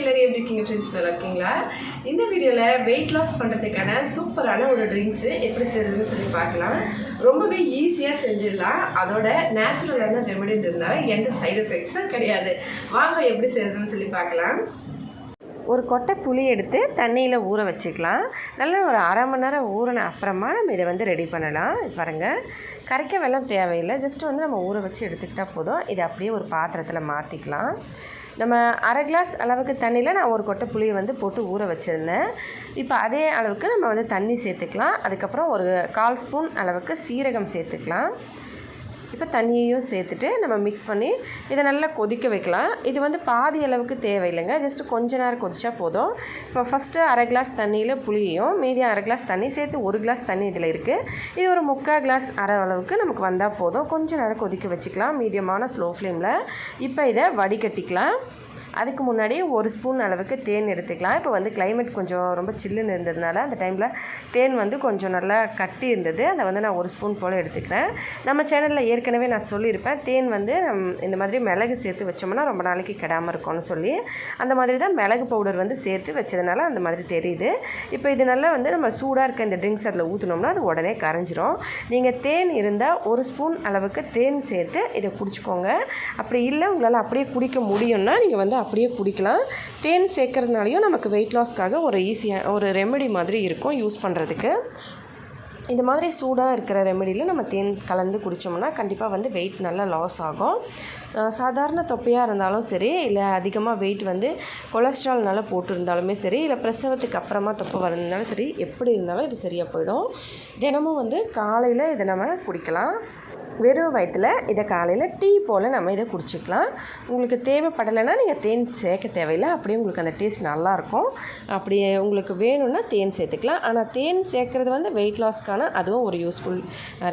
எப்படி இருக்கீங்க ஃப்ரெண்ட்ஸ் நல்லா இருக்கீங்களா? இந்த வீடியோவில் வெயிட் லாஸ் பண்ணுறதுக்கான சூப்பரான ஒரு ட்ரிங்க்ஸு எப்படி செய்கிறதுன்னு சொல்லி பார்க்கலாம். ரொம்பவே ஈஸியாக செஞ்சிடலாம். அதோட நேச்சுரலான ரெமெடி இருந்தால் எந்த சைடு எஃபெக்ட்ஸும் கிடையாது. வாங்க எப்படி செய்கிறதுன்னு சொல்லி பார்க்கலாம். ஒரு கொட்டை புளி எடுத்து தண்ணியில் ஊற வச்சுக்கலாம். நல்லா ஒரு அரை மணி நேரம் ஊறின அப்புறமா நம்ம இதை வந்து ரெடி பண்ணலாம். பாருங்கள் கரைக்க வெள்ளம் தேவையில்லை. ஜஸ்ட் வந்து நம்ம ஊற வச்சு எடுத்துக்கிட்டால் போதும். இதை அப்படியே ஒரு பாத்திரத்தில் மாற்றிக்கலாம் நம்ம அரை கிளாஸ் அளவுக்கு தண்ணியில் நான் ஒரு கொட்டை புளியை வந்து போட்டு ஊற வச்சுருந்தேன். இப்போ அதே அளவுக்கு நம்ம வந்து தண்ணி சேர்த்துக்கலாம். அதுக்கப்புறம் ஒரு கால் ஸ்பூன் அளவுக்கு சீரகம் சேர்த்துக்கலாம். இப்போ தண்ணியையும் சேர்த்துட்டு நம்ம மிக்ஸ் பண்ணி இதை நல்லா கொதிக்க வைக்கலாம். இது வந்து பாதி அளவுக்கு தேவையில்லைங்க. ஜஸ்ட் கொஞ்ச நேரம் கொதிச்சா போதும். இப்போ ஃபஸ்ட்டு அரை கிளாஸ் தண்ணியில் புளியையும் மீதி அரை கிளாஸ் தண்ணி சேர்த்து ஒரு கிளாஸ் தண்ணி இதில் இருக்குது இது ஒரு முக்கால் கிளாஸ் அரை அளவுக்கு நமக்கு வந்தால் போதும். கொஞ்ச நேரம் கொதிக்க வச்சுக்கலாம். மீடியமான ஸ்லோ ஃப்ளேமில் இப்போ இதை வடிகட்டிக்கலாம். அதுக்கு முன்னாடி ஒரு ஸ்பூன் அளவுக்கு தேன் எடுத்துக்கலாம். இப்போ வந்து கிளைமேட் கொஞ்சம் ரொம்ப சில்லுன்னு இருந்ததுனால அந்த டைமில் தேன் வந்து கொஞ்சம் நல்லா கட்டி இருந்தது. அதை வந்து நான் ஒரு ஸ்பூன் போல் எடுத்துக்கிறேன். நம்ம சேனலில் ஏற்கனவே ஏற்கனவே நான் சொல்லியிருப்பேன் தேன் வந்து நம் இந்த மாதிரி மிளகு சேர்த்து வச்சோம்னா ரொம்ப நாளைக்கு கெடாமல் இருக்கும்னு சொல்லி. அந்த மாதிரி தான் மிளகு பவுடர் வந்து சேர்த்து வச்சதுனால அந்த மாதிரி தெரியுது. இப்போ இது நல்லா வந்து நம்ம சூடாக இருக்க இந்த ட்ரிங்க்ஸ் அதில் ஊற்றினோம்னா அது உடனே கரைஞ்சிரும். நீங்கள் தேன் இருந்தால் ஒரு ஸ்பூன் அளவுக்கு தேன் சேர்த்து இதை குடிச்சிக்கோங்க. அப்படி இல்லை உங்களால் அப்படியே குடிக்க முடியும்னா நீங்கள் வந்து அப்படியே குடிக்கலாம். தேன் சேர்க்கறதுனாலையும் நமக்கு வெயிட் லாஸ்க்காக ஒரு ஈஸியாக ஒரு ரெமெடி மாதிரி இருக்கும் யூஸ் பண்ணுறதுக்கு இந்த மாதிரி சூடாக இருக்கிற ரெமெடியில் நம்ம தேன் கலந்து குடித்தோம்னா கண்டிப்பாக வந்து வெயிட் நல்லா லாஸ் ஆகும். சாதாரண தொப்பையாக இருந்தாலும் சரி இல்லை அதிகமாக வெயிட் வந்து கொலஸ்ட்ரால்னால போட்டிருந்தாலுமே சரி இல்லை பிரசவத்துக்கு அப்புறமா தொப்பை வரதுனாலும் சரி எப்படி இருந்தாலும் இது சரியாக போயிடும். தினமும் வந்து காலையில் இதை நம்ம குடிக்கலாம். வெறும் வயிற்றில் இதை காலையில் டீ போல் நம்ம இதை குடிச்சிக்கலாம். உங்களுக்கு தேவைப்படலைன்னா நீங்கள் தேன் சேர்க்க தேவையில்லை. அப்படியே உங்களுக்கு அந்த டேஸ்ட் நல்லாயிருக்கும். அப்படி உங்களுக்கு வேணும்னா தேன் சேர்த்துக்கலாம். ஆனால் தேன் சேர்க்குறது வந்து வெயிட் லாஸ்க்கான அதுவும் ஒரு யூஸ்ஃபுல்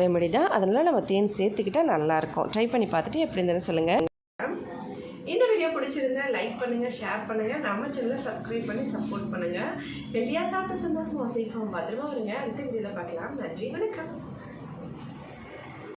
ரெமெடி தான். அதனால் நம்ம தேன் சேர்த்துக்கிட்டால் நல்லாயிருக்கும். ட்ரை பண்ணி பார்த்துட்டு எப்படி இருந்ததுன்னு சொல்லுங்கள் இந்த வீடியோ பிடிச்சிருந்தா லைக் பண்ணுங்கள் ஷேர் பண்ணுங்கள் நம்ம சேனலை சப்ஸ்கிரைப் பண்ணி சப்போர்ட் பண்ணுங்கள் ஹெல்த்தியாக சாப்பிட்டு சந்தோஷமாக சீக்கிரம் பத்திரமா வருங்க அடுத்த வீடியோவில் பார்க்கலாம். நன்றி வணக்கம்.